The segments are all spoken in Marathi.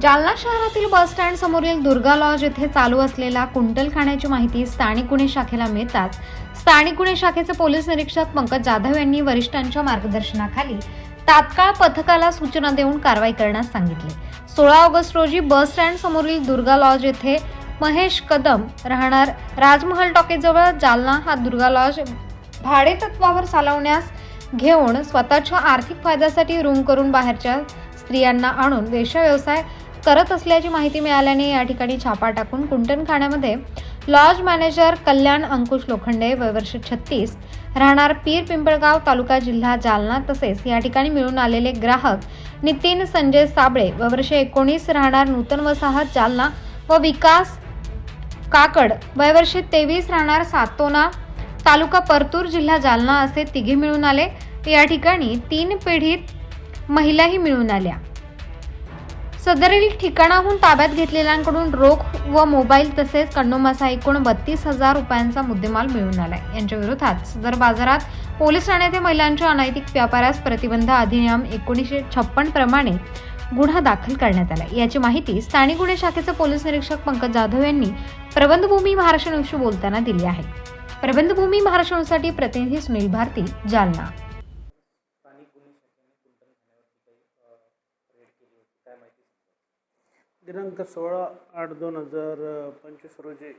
जालना शहरातील बस स्टँड समोरील दुर्गा लॉज येथे चालू असलेला कुंटल खाण्याची माहिती स्थानिक गुन्हे शाखेला मिळताच स्थानिक गुन्हे शाखेचे पोलीस निरीक्षक पंकज जाधव यांनी वरिष्ठांच्या मार्गदर्शनाखाली तात्काळ पथकाला सूचना देऊन कारवाई करण्यास सांगितले. सोळा ऑगस्ट रोजी बस स्टँड समोरील दुर्गा लॉज येथे महेश कदम राहणार राजमहल टॉकीजवळ जालना हा दुर्गा लॉज भाडे तत्वावर चालवण्यास घेऊन स्वतःच्या आर्थिक फायद्यासाठी रूम करून बाहेरच्या स्त्रियांना आणून वेश्या व्यवसाय करत असल्याची माहिती मिळाल्याने या ठिकाणी छापा टाकून कुंटणखाण्यामध्ये लॉज मॅनेजर कल्याण अंकुश लोखंडे वयवर्ष छत्तीस राहणार पीर पिंपळगाव तालुका जिल्हा जालना तसेच या ठिकाणी मिळून आलेले ग्राहक नितीन संजय साबळे वयवर्ष एकोणीस राहणार नूतन वसाहत जालना व विकास काकड वयवर्ष तेवीस राहणार सातोना तालुका परतूर जिल्हा जालना असे तिघे मिळून आले. या ठिकाणी तीन पिढीत महिलाही मिळून आल्या. सदरील ठिकाणाहून ताब्यात घेतलेल्यांकडून रोख व मोबाईल तसेच कंडोमासा एकूण बत्तीस हजार रुपयांचा मुद्देमाल मिळून आलाय. यांच्या विरोधात सदर बाजारात पोलीस ठाण्यातील महिलांच्या अनैतिक व्यापारास प्रतिबंध अधिनियम एकोणीसशे छप्पन प्रमाणे गुन्हा दाखल करण्यात आला याची माहिती स्थानिक गुन्हे शाखेचे पोलीस निरीक्षक पंकज जाधव यांनी प्रबंधभूमी महाराष्ट्र न्यूजशी बोलताना दिली आहे. प्रबंधभूमी महाराष्ट्र न्यूजसाठी प्रतिनिधी सुनील भारती जालना स्थानिक गुन्हे शाखेने कुंटण ठाण्यावरती काही अ, रेड केली होती काय माहिती सांगा दिनांक सोळा आठ दोन हजार पंचवीस रोजी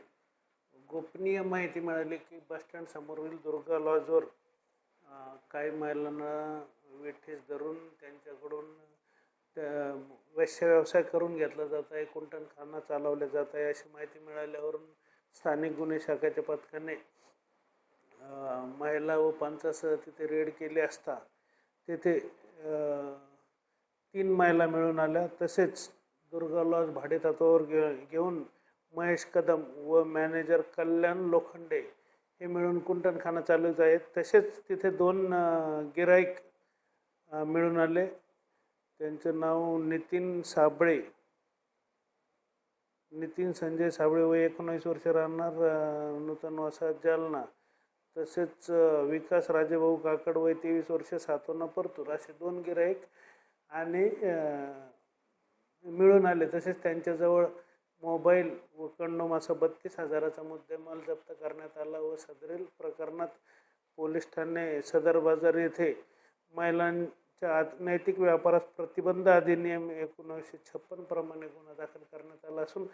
गोपनीय माहिती मिळाली की बस स्टँडसमोरील दुर्गा लॉजवर काही महिलांना वेठीस धरून त्यांच्याकडून त्या वैश्य व्यवसाय करून घेतला जात आहे कुंटणखाना चालवले जात आहे अशी माहिती मिळाल्यावरून स्थानिक गुन्हे शाखेच्या पथकाने महिला व पंचासह तिथे रेड केली असता तेथे तीन महिला मिळून आल्या. तसेच दुर्गा लॉज घे घेऊन महेश कदम व मॅनेजर कल्याण लोखंडे हे मिळून कुंटणखाना चालूच आहेत. तसेच तिथे दोन गिराईक मिळून आले. त्यांचं नाव नितीन साबळे. नितीन संजय साबळे व एकोणीस वर्ष राहणार नूतन वसाहत जालना. तसेच विकास राजेभाऊ काकड वय तेवीस वर्ष सातवना परतूर असे दोन गिराईक आणि मिळून आले. तसेच त्यांच्याजवळ मोबाईल व कंडोमासा बत्तीस हजाराचा मुद्देमाल जप्त करण्यात आला व सदरील प्रकरणात पोलीस ठाणे सदर बाजार येथे महिलांच्या आत- नैतिक व्यापारास प्रतिबंध अधिनियम एकोणीसशे छप्पन प्रमाणे गुन्हा दाखल करण्यात आला असून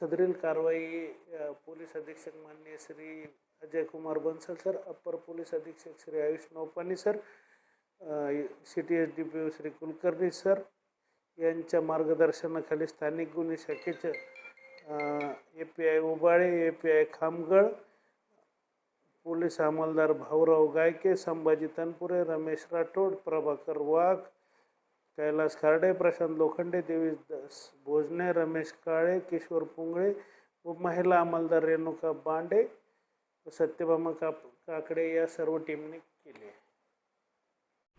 सदरील कारवाई पोलीस अधीक्षक माननीय Shri Ajay Kumar Bansal sir upper police अधीक्षक Shri Ayush Naupani sir C T S D P O Shri Kulkarni sir यांच्या मार्गदर्शनाखाली स्थानिक गुन्हे शाखेचे A P I Ubale A P I Khamgad police अंमलदार Bhaurao Gayke Sambhaji Tanpure Ramesh Rathod Prabhakar वाघ कैलास खार्डे प्रशांत लोखंडे देवीस दास भोजने रमेश काळे किशोर पुंगळे व महिला अंमलदार रेणुका बांडे व सत्यभामा काप काकडे या सर्व टीमने केले. आहे